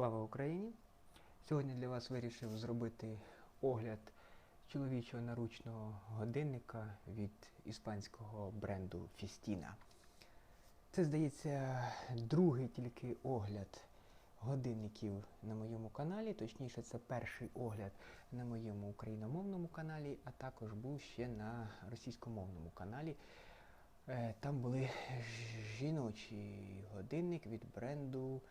Слава Україні! Сьогодні для вас вирішив зробити огляд чоловічого наручного годинника від іспанського бренду Fistina. Це, здається, другий тільки огляд годинників на моєму каналі. Точніше, це перший огляд на моєму україномовному каналі, а також був ще на російськомовному каналі. Е, Там були жіночий годинник від бренду.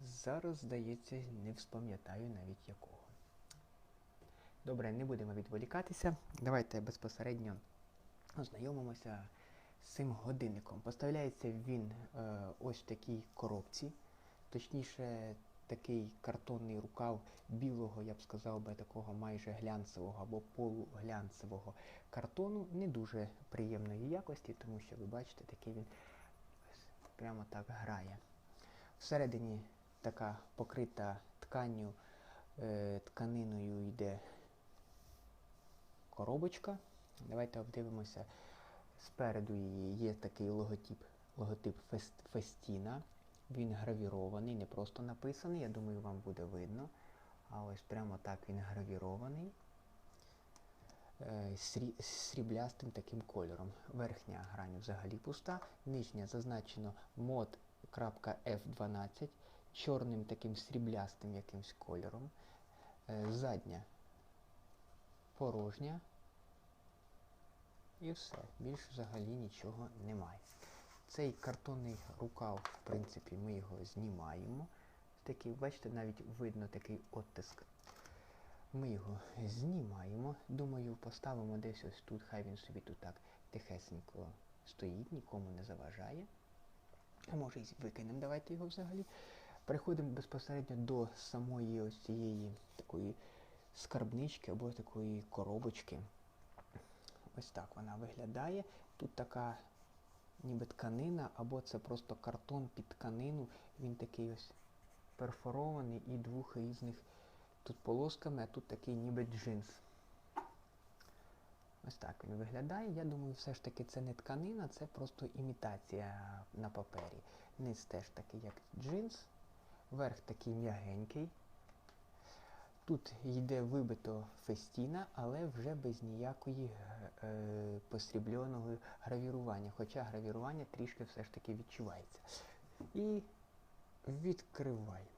Зараз, здається, не вспам'ятаю навіть якого. Добре, не будемо відволікатися. Давайте безпосередньо ознайомимося з цим годинником. Поставляється він е, ось в такій коробці. Точніше, такий картонний рукав білого, я б сказав би, такого майже глянцевого або полуглянцевого картону. Не дуже приємної якості, тому що ви бачите, такий він прямо так грає. Всередині така покрита тканню, е, тканиною йде коробочка. Давайте обдивимося. Спереду її є такий логотип, логотип фест, Фестіна. Він гравірований, не просто написаний, я думаю, вам буде видно. А ось прямо так він гравірований е, срі, сріблястим таким кольором. Верхня грань взагалі пуста, нижня зазначено mod.f12 чорним таким сріблястим якимсь кольором. Е, Задня порожня. І все. Більш взагалі нічого немає. Цей картонний рукав, в принципі, ми його знімаємо. Такий, бачите, навіть видно такий оттиск. Ми його знімаємо. Думаю, поставимо десь ось тут, хай він собі тут так тихесенько стоїть, нікому не заважає. А може і викинемо, давайте його взагалі. Переходимо безпосередньо до самої ось цієї такої скарбнички або такої коробочки. Ось так вона виглядає. Тут така ніби тканина, або це просто картон під тканину. Він такий ось перфорований і двох різних тут полосками, а тут такий ніби джинс. Ось так він виглядає. Я думаю, все ж таки це не тканина, це просто імітація на папері. Низ теж такий, як джинс. Верх такий м'ягенький. Тут йде вибито фестіна, але вже без ніякої е, посрібльоного гравірування, хоча гравірування трішки все ж таки відчувається. І відкриваємо.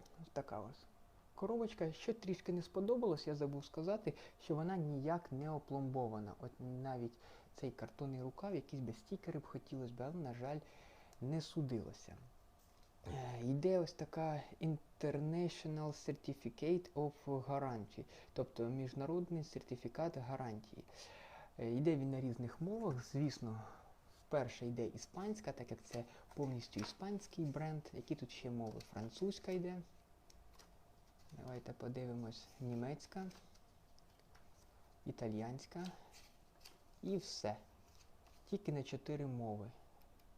Ось така ось коробочка. Що трішки не сподобалось, я забув сказати, що вона ніяк не опломбована. От навіть цей картонний рукав, якісь без стікери б хотілося б, але, на жаль, не судилося. Йде ось така International Certificate of Guarantee, тобто міжнародний сертифікат гарантії. Йде він на різних мовах. Звісно, вперше йде іспанська, так як це повністю іспанський бренд. Які тут ще мови? Французька йде. Давайте подивимось німецька, італіянська і все. Тільки на чотири мови.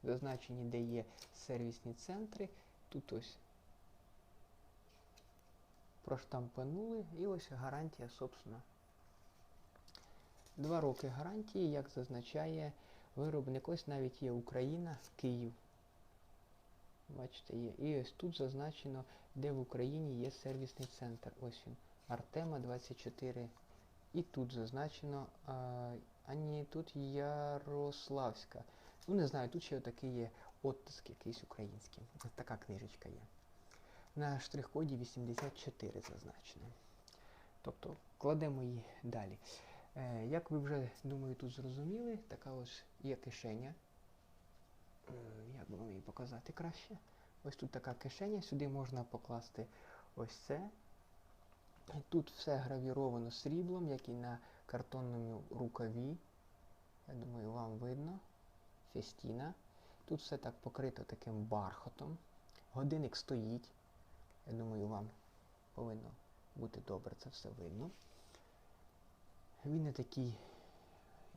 Зазначені, де є сервісні центри. Тут ось проштампанули і ось гарантія, собственно. Два роки гарантії, як зазначає виробник. Ось навіть є Україна, Київ. Бачите, є. І ось тут зазначено, де в Україні є сервісний центр. Ось він. Артема 24. І тут зазначено, а, а ні, тут Ярославська. Ну, не знаю, тут ще такий є оттиск якийсь український. Така книжечка є. На штрих-коді 84 зазначено. Тобто кладемо її далі. Е, як ви вже, думаю, тут зрозуміли, така ось є кишеня. Е, як би вам її показати краще? Ось тут така кишеня, сюди можна покласти ось це. Тут все гравіровано сріблом, як і на картонному рукаві. Я думаю, вам видно. Фестіна. Тут все так покрито таким бархотом. Годинник стоїть. Я думаю, вам повинно бути добре це все видно. Він на такій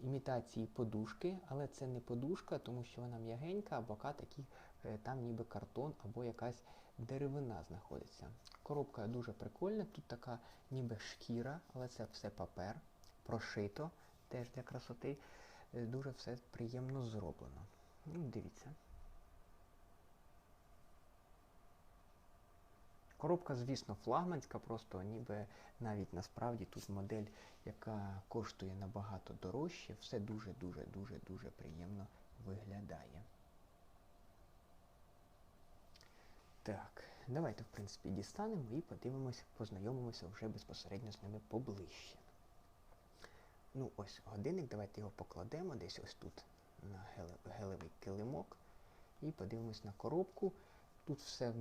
імітації подушки, але це не подушка, тому що вона м'ягенька, а бока такі, там ніби картон або якась деревина знаходиться. Коробка дуже прикольна, тут така ніби шкіра, але це все папер, прошито, теж для красоти. Дуже все приємно зроблено. Ну, Дивіться. Коробка, звісно, флагманська, просто ніби навіть насправді тут модель, яка коштує набагато дорожче, все дуже-дуже дуже дуже приємно виглядає. Так, давайте, в принципі, дістанемо і подивимось, познайомимося вже безпосередньо з ними поближче. Ну, ось годинник, давайте його покладемо десь ось тут на гелевий килимок. І подивимось на коробку. Тут все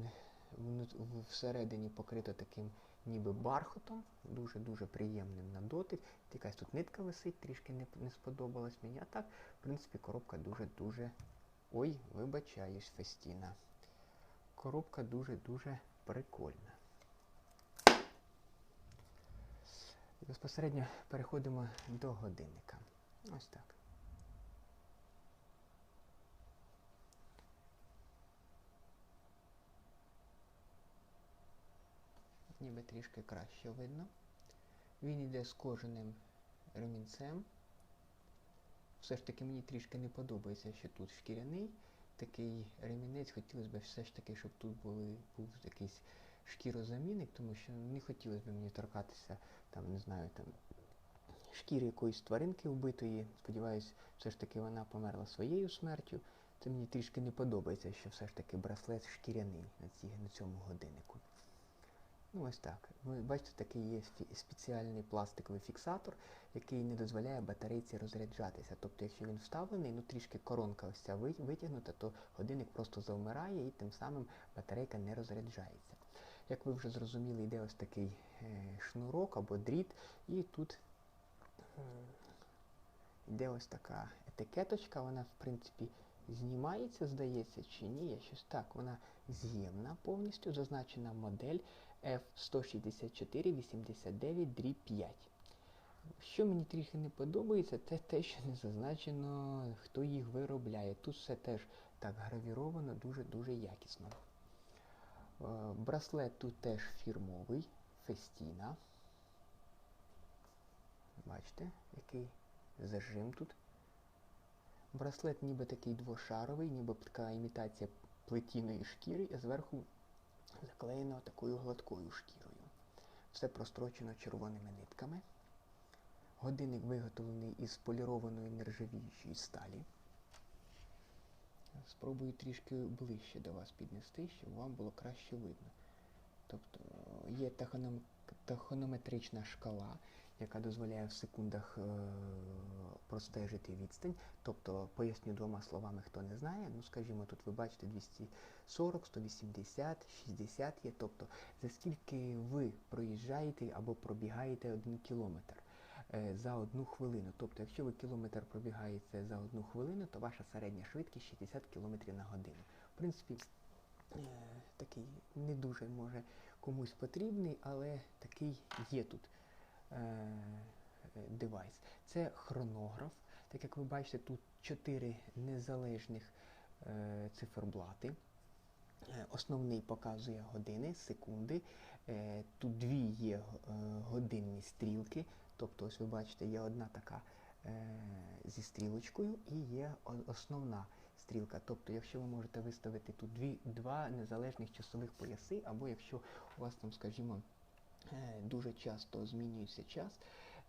всередині покрито таким ніби бархотом, дуже-дуже приємним на дотик. Якась тут нитка висить, трішки не, не сподобалась мені. А так, в принципі, коробка дуже-дуже. Ой, вибачаюсь, Фестіна. Коробка дуже-дуже прикольна. І безпосередньо переходимо до годинника. Ось так. Ніби трішки краще видно. Він йде з кожаним ремінцем. Все ж таки мені трішки не подобається, що тут шкіряний такий ремінець. Хотілося б все ж таки, щоб тут були, був якийсь шкірозамінник, тому що не хотілося б мені торкатися, там, не знаю, там, шкіри якоїсь тваринки вбитої. Сподіваюсь, все ж таки вона померла своєю смертю. Це мені трішки не подобається, що все ж таки браслет шкіряний на, ці, на цьому годиннику. Ну ось так. Ви бачите, такий є спеціальний пластиковий фіксатор, який не дозволяє батарейці розряджатися. Тобто, якщо він вставлений, ну трішки коронка ось ця витягнута, то годинник просто завмирає і тим самим батарейка не розряджається. Як ви вже зрозуміли, йде ось такий е, шнурок або дріт, і тут йде ось така етикеточка, вона в принципі знімається, здається, чи ні, я щось так, вона з'ємна повністю, зазначена модель F16489 5. Що мені трохи не подобається, це те, що не зазначено, хто їх виробляє. Тут все теж так гравіровано дуже-дуже якісно. Е, Браслет тут теж фірмовий, Фестіна. Бачите, який зажим тут. Браслет ніби такий двошаровий, ніби така імітація плетіної шкіри, а зверху заклеєно такою гладкою шкірою. Все прострочено червоними нитками. Годинник виготовлений із полірованої нержавіючої сталі. Спробую трішки ближче до вас піднести, щоб вам було краще видно. Тобто є тахоном- тахонометрична шкала, яка дозволяє в секундах е, простежити відстань. Тобто, поясню двома словами, хто не знає. Ну, скажімо, тут ви бачите 240, 180, 60 є. Тобто, за скільки ви проїжджаєте або пробігаєте один кілометр за одну хвилину. Тобто, якщо ви кілометр пробігаєте за одну хвилину, то ваша середня швидкість 60 км на годину. В принципі, е, такий не дуже може комусь потрібний, але такий є тут е, е, девайс. Це хронограф. Так як ви бачите, тут чотири незалежних е, циферблати. Е, Основний показує години, секунди. Е, Тут дві є е, годинні стрілки. Тобто, ось ви бачите, є одна така е, зі стрілочкою і є основна стрілка. Тобто, якщо ви можете виставити тут дві, два незалежних часових пояси, або якщо у вас там, скажімо, е, дуже часто змінюється час.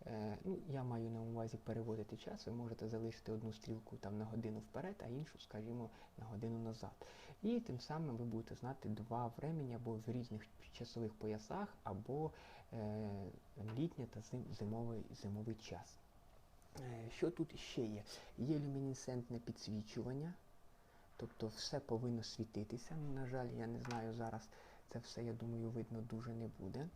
е, Ну, я маю на увазі переводити час, ви можете залишити одну стрілку там на годину вперед, а іншу, скажімо, на годину назад. І тим самим ви будете знати два времені або в різних часових поясах, або літній та зимовий, зимовий час. Е, Що тут ще є? Є люмінесцентне підсвічування, тобто все повинно світитися. Ну, на жаль, я не знаю зараз, це все, я думаю, видно дуже не буде.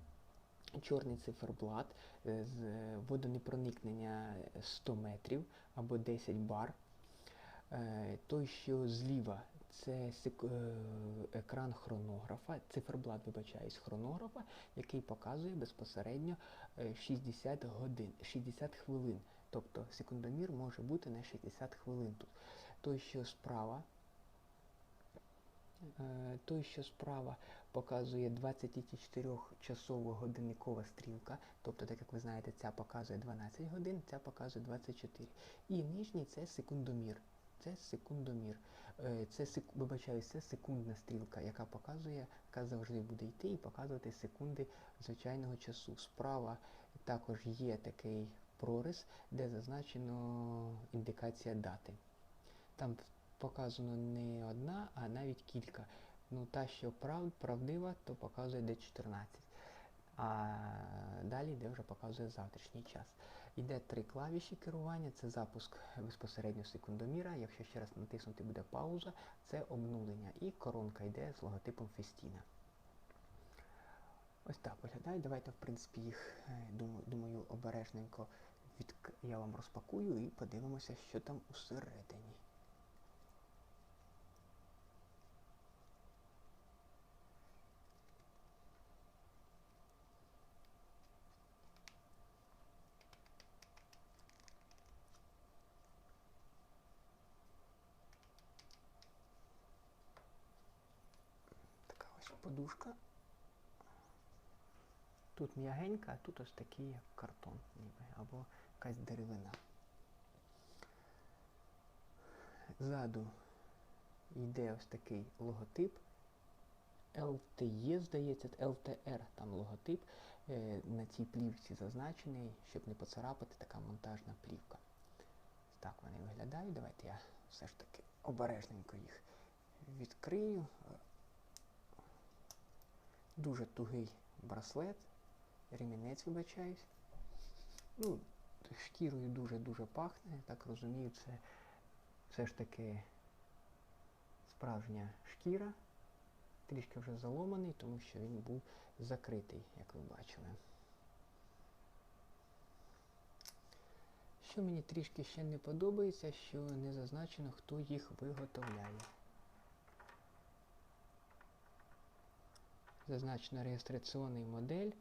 Чорний циферблат е, з е, водонепроникнення 100 метрів або 10 бар. Е, Той, що зліва, це е, екран хронографа, циферблат, вибачаюсь, хронографа, який показує безпосередньо е, 60 годин, 60 хвилин. Тобто секундомір може бути на 60 хвилин тут. Той, що справа, е, той, що справа показує 24-часова годинникова стрілка, тобто, так як ви знаєте, ця показує 12 годин, ця показує 24. І нижній це секундомір. Це секундомір. Е, Це вибачаюсь, це секундна стрілка, яка показує, яка завжди буде йти і показувати секунди звичайного часу. Справа також є такий прорис, де зазначено індикація дати. Там показано не одна, а навіть кілька. Ну, та, що прав, правдива, то показує де 14. А далі йде вже показує завтрашній час. Йде три клавіші керування, це запуск безпосередньо секундоміра. Якщо ще раз натиснути буде пауза, це обнулення. І коронка йде з логотипом Фестіна. Ось так виглядає. Давайте, в принципі, їх, е, думаю, обережненько відк... я вам розпакую і подивимося, що там усередині. Така ось подушка. Тут м'ягенька, а тут ось такий як картон, ніби, або якась деревина. Ззаду йде ось такий логотип. LTE, здається, LTR там логотип. Е, на цій плівці зазначений, щоб не поцарапати така монтажна плівка. Так вони виглядають. Давайте я все ж таки обережненько їх відкрию. Дуже тугий браслет, ремінець вибачаюсь. Ну, шкірою дуже-дуже пахне, так розумію, це все ж таки справжня шкіра. Трішки вже заломаний, тому що він був закритий, як ви бачили. Що мені трішки ще не подобається, що не зазначено, хто їх виготовляє. Зазначена реєстраційний модель.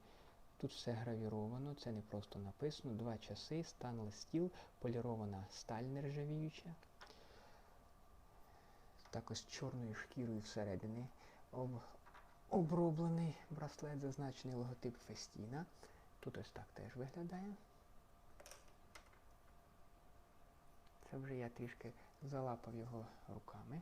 Тут все гравіровано, це не просто написано. Два часи, станлес стіл, полірована сталь нержавіюча. Також чорною шкірою всередині об... оброблений браслет, зазначений логотип Фестіна. Тут ось так теж виглядає. Це вже я трішки залапав його руками.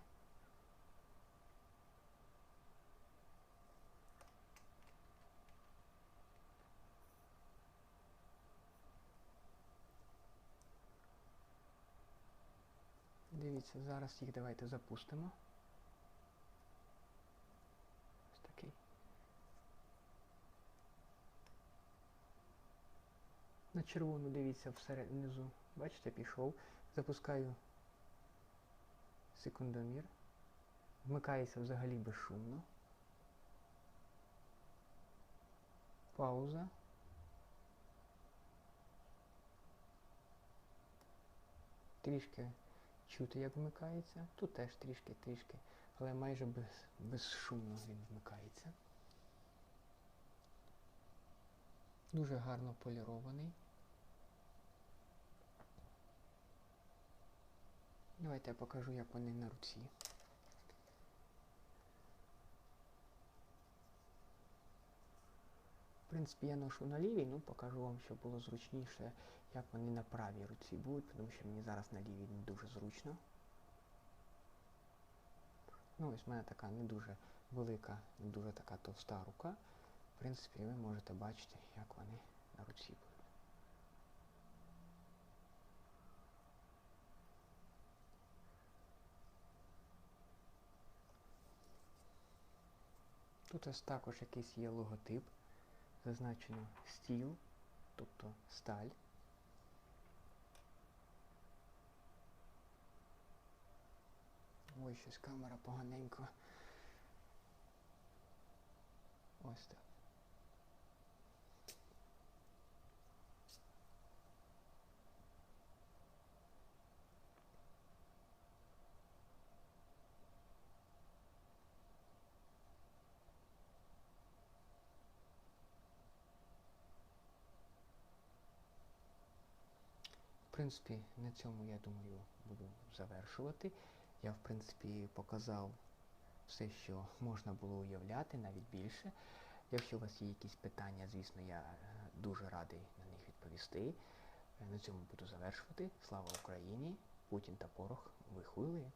Дивіться, зараз їх давайте запустимо. Ось такий. На червону дивіться внизу. Бачите, пішов. Запускаю секундомір. Вмикається взагалі безшумно. Пауза. Трішки чути, як вмикається. Тут теж трішки-трішки, але майже без, безшумно він вмикається. Дуже гарно полірований. Давайте я покажу, як вони на руці. В принципі, я ношу на лівій, ну покажу вам, щоб було зручніше, як вони на правій руці будуть, тому що мені зараз на лівій не дуже зручно. Ну, ось в мене така не дуже велика, не дуже така товста рука. В принципі, ви можете бачити, як вони на руці будуть. Тут ось також якийсь є логотип. Зазначено стіл, тобто сталь. Ой, щось камера поганенько. Ось так. В принципі, на цьому, я думаю, буду завершувати. Я, в принципі, показав все, що можна було уявляти, навіть більше. Якщо у вас є якісь питання, звісно, я е, дуже радий на них відповісти. Е, На цьому буду завершувати. Слава Україні! Путін та порох. Ви хуйли.